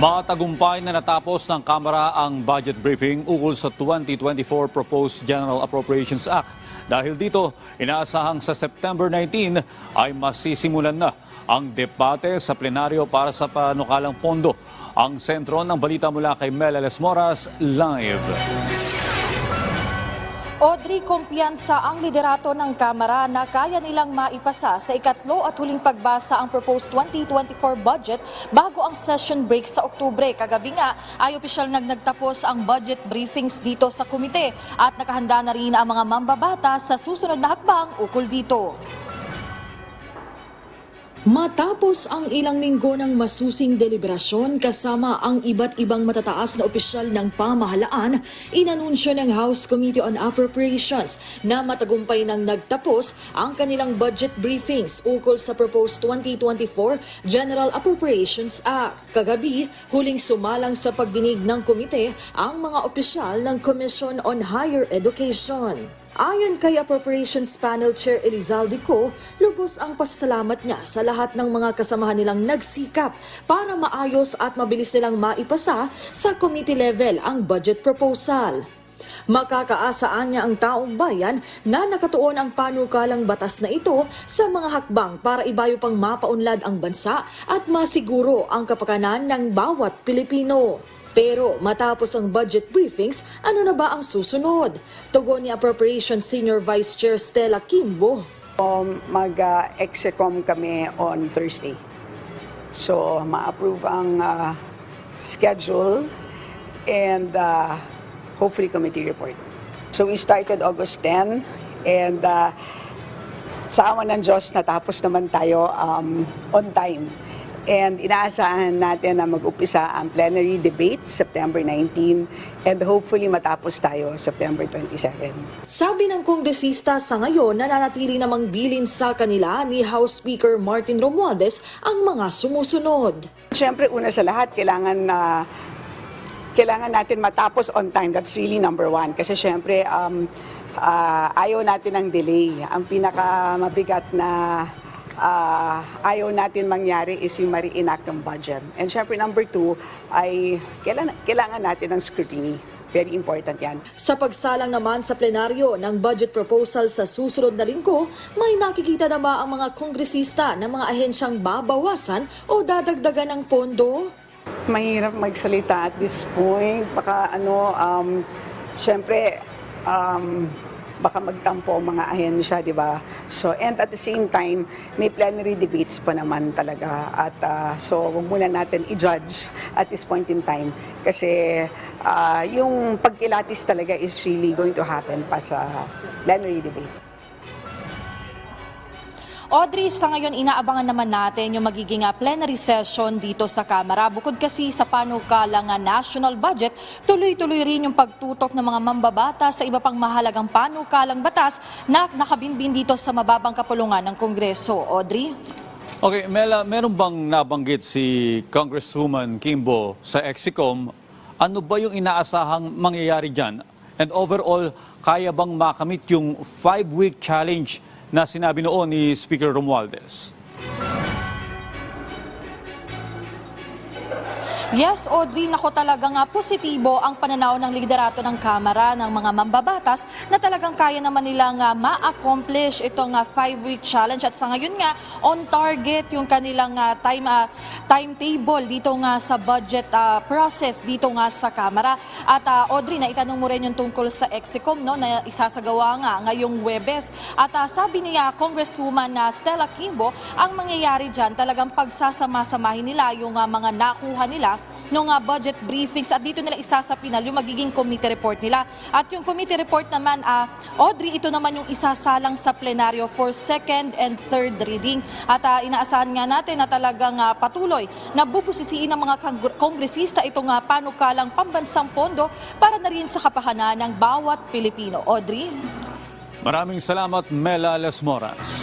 Matagumpay na natapos ng Kamara ang budget briefing ukol sa 2024 Proposed General Appropriations Act. Dahil dito, inaasahang sa September 19 ay masisimulan na ang debate sa plenaryo para sa panukalang pondo. Ang sentro ng balita mula kay Mel Moras, live. Audrey, kumpiyansa ang liderato ng Kamara na kaya nilang maipasa sa ikatlo at huling pagbasa ang proposed 2024 budget bago ang session break sa Oktubre. Kagabi nga ay opisyal nag nagtapos ang budget briefings dito sa komite at nakahanda na rin ang mga mambabata sa susunod na hakbang ukol dito. Matapos ang ilang linggo ng masusing deliberasyon kasama ang iba't ibang matataas na opisyal ng pamahalaan, inanunsyo ng House Committee on Appropriations na matagumpay nang nagtapos ang kanilang budget briefings ukol sa proposed 2024 General Appropriations Act. Kagabi, huling sumalang sa pagdinig ng komite ang mga opisyal ng Commission on Higher Education. Ayon kay Appropriations Panel Chair Elizalde Co, lubos ang pasasalamat niya sa lahat ng mga kasamahan nilang nagsikap para maayos at mabilis nilang maipasa sa committee level ang budget proposal. Makakaasaan niya ang taong bayan na nakatuon ang panukalang batas na ito sa mga hakbang para ibayo pang mapaunlad ang bansa at masiguro ang kapakanan ng bawat Pilipino. Pero matapos ang budget briefings, ano na ba ang susunod? Tugon ni Appropriations Senior Vice Chair Stella Kimbo. Um, mag-execom kami on Thursday. So, ma-approve ang uh, schedule and uh, hopefully committee report. So, we started August 10 and uh, sa awa ng Diyos, natapos naman tayo um, on time. And inaasahan natin na mag-upisa ang plenary debate September 19 and hopefully matapos tayo September 27. Sabi ng kongresista sa ngayon, nananatili namang bilin sa kanila ni House Speaker Martin Romualdez ang mga sumusunod. Siyempre, una sa lahat, kailangan na kailangan natin matapos on time. That's really number one. Kasi siyempre, um, ah, ayaw natin ng delay. Ang pinakamabigat na ah, ayaw natin mangyari is yung ma-reenact ng budget. And siyempre, number two, ay kailangan, kailangan natin ng scrutiny. Very important yan. Sa pagsalang naman sa plenaryo ng budget proposal sa susunod na linggo, may nakikita na ba ang mga kongresista na mga ahensyang babawasan o dadagdagan ng pondo? mahirap magsalita at this point. Baka ano, um, syempre, um, baka magtampo ang mga ahensya, di ba? So, and at the same time, may plenary debates pa naman talaga. At uh, so, huwag muna natin i-judge at this point in time. Kasi uh, yung pagkilatis talaga is really going to happen pa sa plenary debate. Audrey, sa ngayon inaabangan naman natin yung magiging ah, plenary session dito sa Kamara. Bukod kasi sa panukalang ah, national budget, tuloy-tuloy rin yung pagtutok ng mga mambabata sa iba pang mahalagang panukalang batas na nakabinbin dito sa mababang kapulungan ng Kongreso. Audrey? Okay, Mela, meron bang nabanggit si Congresswoman Kimbo sa Exicom? Ano ba yung inaasahang mangyayari dyan? And overall, kaya bang makamit yung five-week challenge na sinabi noon ni Speaker Romualdez? Yes, Audrey, nako talaga nga positibo ang pananaw ng liderato ng Kamara ng mga mambabatas na talagang kaya naman nilang ah, ma-accomplish itong ah, five-week challenge at sa ngayon nga on target yung kanilang ah, time ah, timetable dito nga sa budget ah, process dito nga sa Kamara. At ah, Audrey, na itanong mo rin yung tungkol sa Exicom no na isasagawa nga ngayong Webes. At ah, sabi niya Congresswoman na Stella Kimbo, ang mangyayari diyan talagang pagsasama-samahin nila yung ah, mga nakuha nila nung uh, budget briefings at dito nila isa sa pinal yung magiging committee report nila. At yung committee report naman, uh, Audrey, ito naman yung isasalang sa plenaryo for second and third reading. At uh, inaasahan nga natin na talagang uh, patuloy na bubusisiin ng mga kong- kongresista itong uh, panukalang pambansang pondo para na rin sa kapahanan ng bawat Pilipino. Audrey? Maraming salamat, Mela Las Moras.